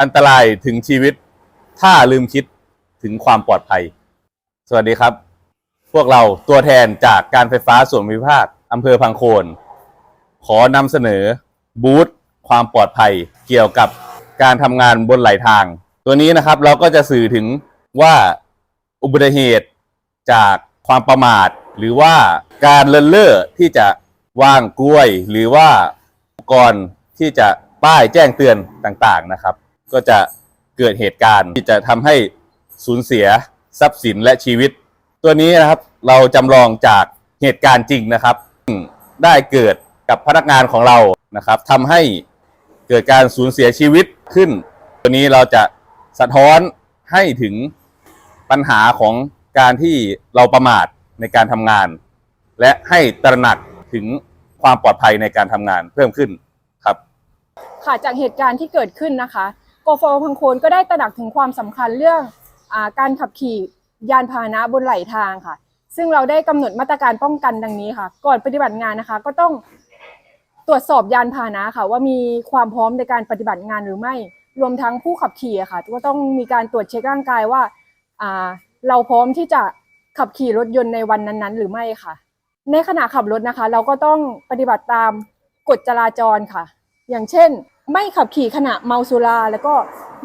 อันตรายถึงชีวิต ถ้าลืมคิดถึงความปลอดภัย สวัสดีครับ พวกเราตัวแทนจากการไฟฟ้าส่วนภูมิภาคอำเภอพังโคน ขอนำเสนอบูธความปลอดภัยเกี่ยวกับการทำงานบนไหลทาง ตัวนี้นะครับเราก็จะสื่อถึงว่าอุบัติเหตุจากความประมาท หรือว่าการเลินเล่อที่จะวางกล้วย หรือว่าอุปกรณ์ที่จะป้ายแจ้งเตือนต่างๆนะครับ ก็จะเกิดเหตุการณ์ที่จะทำให้สูญเสียทรัพย์สินและชีวิต ตัวนี้นะครับเราจำลองจากเหตุการณ์จริงนะครับซึ่งได้เกิดกับพนักงานของเรานะครับทำให้เกิดการสูญเสียชีวิตขึ้น ตัวนี้เราจะสะท้อนให้ถึงปัญหาของการที่เราประมาทในการทำงาน และให้ตระหนักถึงความปลอดภัยในการทำงานเพิ่มขึ้นครับ ค่ะจากเหตุการณ์ที่เกิดขึ้นนะคะ กฟพังโคนก็ได้ตระหนักถึงความสำคัญเรื่องอการขับขี่ยานพาหนะบนไหลทางค่ะ ซึ่งเราได้กำหนดมาตรการป้องกันดังนี้ค่ะ ก่อนปฏิบัติงานนะคะ ก็ต้องตรวจสอบยานพาหนะค่ะ ว่ามีความพร้อมในการปฏิบัติงานหรือไม่ รวมทั้งผู้ขับขี่ค่ะ ก็ต้องมีการตรวจเช็คร่างกายว่าเราพร้อมที่จะขับขี่รถยนต์ในวันนั้นๆ หรือไม่ค่ะ ในขณะขับรถนะคะ เราก็ต้องปฏิบัติตามกฎจราจรค่ะ อย่างเช่น ไม่ขับขี่ขณะเมาสุรา แล้วก็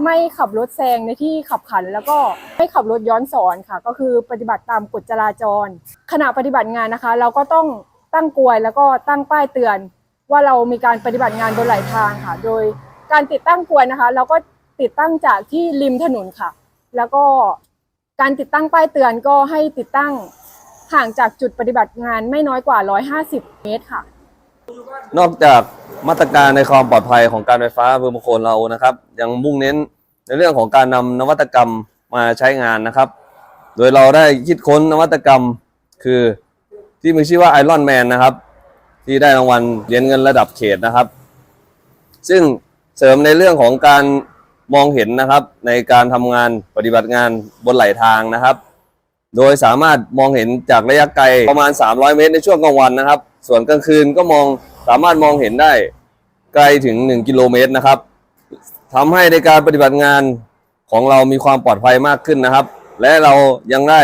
ไม่ขับรถแซงในที่ขับขัน แล้วก็ไม่ขับรถย้อนสอนค่ะ ก็คือปฏิบัติตามกฎจราจร ขณะปฏิบัติงานนะคะ เราก็ต้องตั้งกลวยแล้วก็ตั้งป้ายเตือน ว่าเรามีการปฏิบัติงานบนไหลทางค่ะ โดยการติดตั้งกลวยนะคะ เราก็ติดตั้งจากที่ริมถนนค่ะ แล้วก็การติดตั้งป้ายเตือนก็ให้ติดตั้งห่างจากจุดปฏิบัติงานไม่น้อยกว่า 150 เมตรค่ะ นอกจากมาตรการในความปลอดภัยของการไฟฟ้าอำเภอมงคลเรานะครับ ยังมุ่งเน้นในเรื่องของการนำนวัตกรรมมาใช้งานนะครับ โดยเราได้คิดค้นนวัตกรรมคือที่มีชื่อว่าไอรอนแมนนะครับ ที่ได้รางวัลเหรียญเงินระดับเขตนะครับ ซึ่งเสริมในเรื่องของการมองเห็นนะครับ ในการทำงานปฏิบัติงานบนไหลทางนะครับ โดยสามารถมองเห็นจากระยะไกลประมาณ 300 เมตรในช่วงกลางวันนะครับ ส่วนกลางคืนก็มองสามารถมองเห็นได้ไกลถึง 1 กิโลเมตรนะครับทำให้ในการปฏิบัติงานของเรามีความปลอดภัยมากขึ้นนะครับ และเรายังได้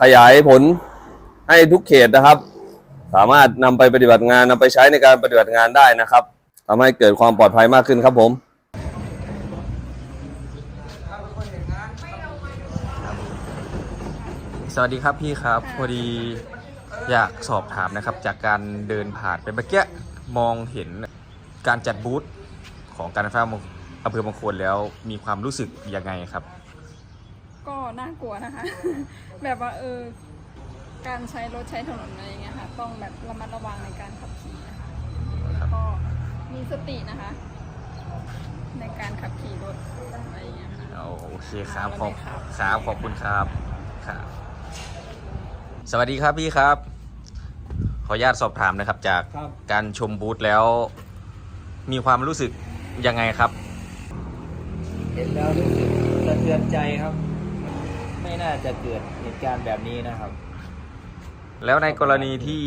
ขยายผลให้ทุกเขตนะครับ สามารถนำไปปฏิบัติงานนำไปใช้ในการปฏิบัติงานได้นะครับทำให้เกิดความปลอดภัยมากขึ้นครับผมสวัสดีครับพี่ครับพอดี อยากสอบถามนะครับจากการเดินผ่านไปเมื่อกี้มองเห็นการจัดบูธของการไฟฟ้าอำเภอบางโคนแล้วมีความรู้สึกยังไงครับ ก็น่ากลัวนะคะ แบบว่าเออการใช้รถใช้ถนนอะไรอย่างเงี้ยค่ะต้องแบบระมัดระวังในการขับขี่นะคะแล้วก็มีสตินะคะ ในการขับขี่รถอะไรอย่างเงี้ยค่ะโอเคครับขอบครับครับขอบคุณครับครับ สวัสดีครับพี่ครับ ขออนุญาตสอบถามนะครับ จากครับ การชมบูธแล้ว มีความรู้สึกยังไงครับ เห็นแล้วรู้สึกสะเทือนใจครับ ไม่น่าจะเกิดเหตุการณ์แบบนี้นะครับ แล้วในกรณีที่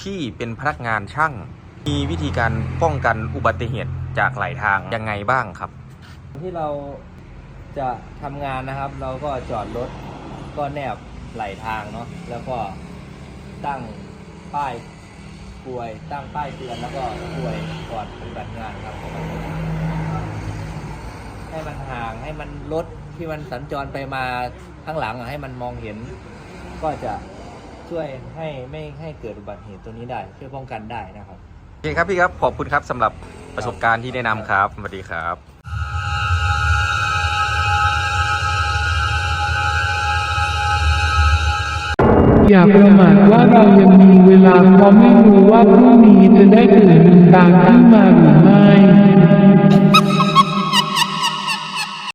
พี่เป็นพนักงานช่าง มีวิธีการป้องกันอุบัติเหตุจากหลายทางยังไงบ้างครับ ที่เราจะทำงานนะครับ เราก็จอดรถก็แนบไหลทางเนาะแล้วก็ตั้ง ป้ายกลวยตั้งป้ายเตือนแล้วก็กลวยก่อนปฏิบัติงานครับ ให้มันห่างให้มันรถที่มันสัญจรไปมาข้างหลังให้มันมองเห็น ก็จะช่วยให้ไม่ให้เกิดอุบัติเหตุตัวนี้ได้ช่วยป้องกันได้นะครับ โอเคครับพี่ครับขอบคุณครับสำหรับประสบการณ์ที่แนะนำครับสวัสดีครับ อย่าประมาทว่าเรายังมีเวลาเพราะไม่รู้ว่าพรุ่งนี้จะได้ตื่นลืมตาขึ้นมาหรือไม่